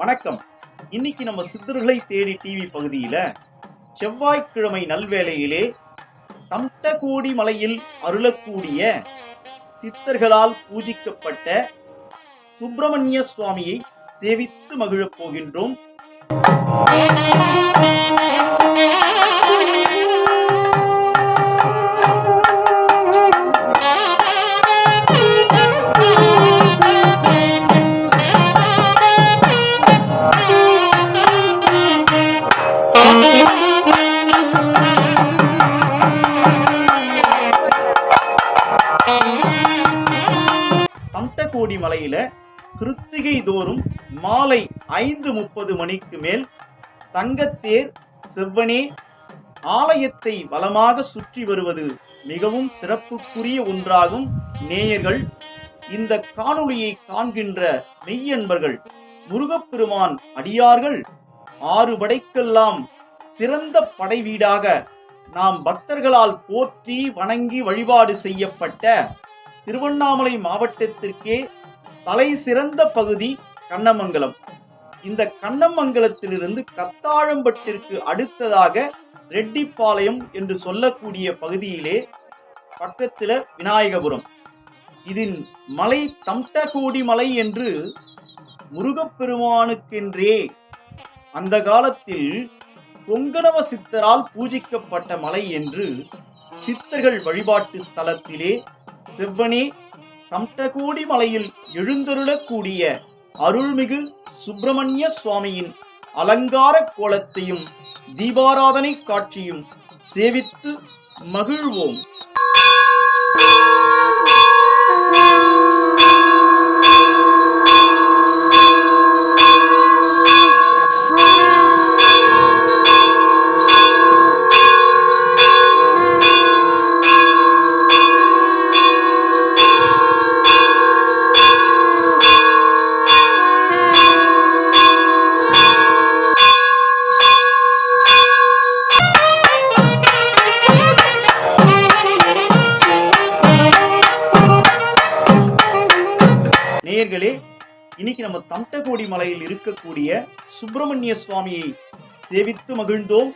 வணக்கம். இன்னைக்கு நம்ம சித்தர்களை தேடி டிவி பகுதியில செவ்வாய்க்கிழமை நல்வேளையிலே தம்டகோடி மலையில் அருளக்கூடிய சித்தர்களால் பூஜிக்கப்பட்ட சுப்பிரமணிய சுவாமியை சேவித்து மகிழப் போகின்றோம். தம்டகோடி மலையில கிருத்திகை தோறும் மாலை ஐந்து முப்பது மணிக்கு மேல் தங்கத்தேர் செவ்வனே ஆலயத்தை வலமாக சுற்றி வருவது மிகவும் சிறப்புக்குரிய ஒன்றாகும். நேயர்கள் இந்த காணொளியை காண்கின்ற மெய்யன்பர்கள் முருகப்பெருமான் அடியார்கள் ஆறு படைக்கெல்லாம் சிறந்த படை வீடாக நாம் பக்தர்களால் போற்றி வணங்கி வழிபாடு செய்யப்பட்ட திருவண்ணாமலை மாவட்டத்திற்கே தலை சிறந்த பகுதி கண்ணமங்கலம். இந்த கண்ணமங்கலத்திலிருந்து கத்தாழம்பட்டிற்கு அடுத்ததாக ரெட்டிப்பாளையம் என்று சொல்லக்கூடிய பகுதியிலே பக்கத்தில் விநாயகபுரம். இதில் மலை தம்டகோடி மலை என்று முருகப்பெருமானுக்கென்றே அந்த காலத்தில் கொங்கணவ சித்தரால் பூஜிக்கப்பட்ட மலை என்று சித்தர்கள் வழிபாட்டு ஸ்தலத்திலே செவ்வனே கம்டகோடி மலையில் எழுந்தருளக்கூடிய அருள்மிகு சுப்பிரமணிய சுவாமியின் அலங்கார கோலத்தையும் தீபாராதனை காட்சியும் சேவித்து மகிழ்வோம். நேயர்களே இன்னைக்கு நம்ம தம்டகோடி மலையில் இருக்கக்கூடிய சுப்பிரமணிய சுவாமியை சேவித்து மகிழ்ந்தோம்.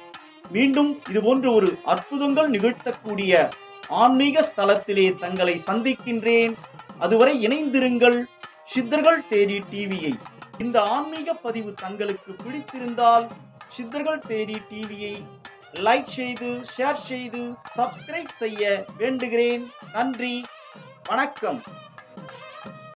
மீண்டும் இது போன்ற ஒரு அற்புதங்கள் நிகழ்த்தக்கூடிய ஆன்மீக ஸ்தலத்திலே தங்களை சந்திக்கின்றேன். அதுவரை இணைந்திருங்கள். சித்தர்கள் தேடி டிவியை. இந்த ஆன்மீக பதிவு தங்களுக்கு பிடித்திருந்தால் சித்தர்கள் தேடி டிவியை லைக் செய்து ஷேர் செய்து சப்ஸ்கிரைப் செய்ய வேண்டுகிறேன். நன்றி. வணக்கம்.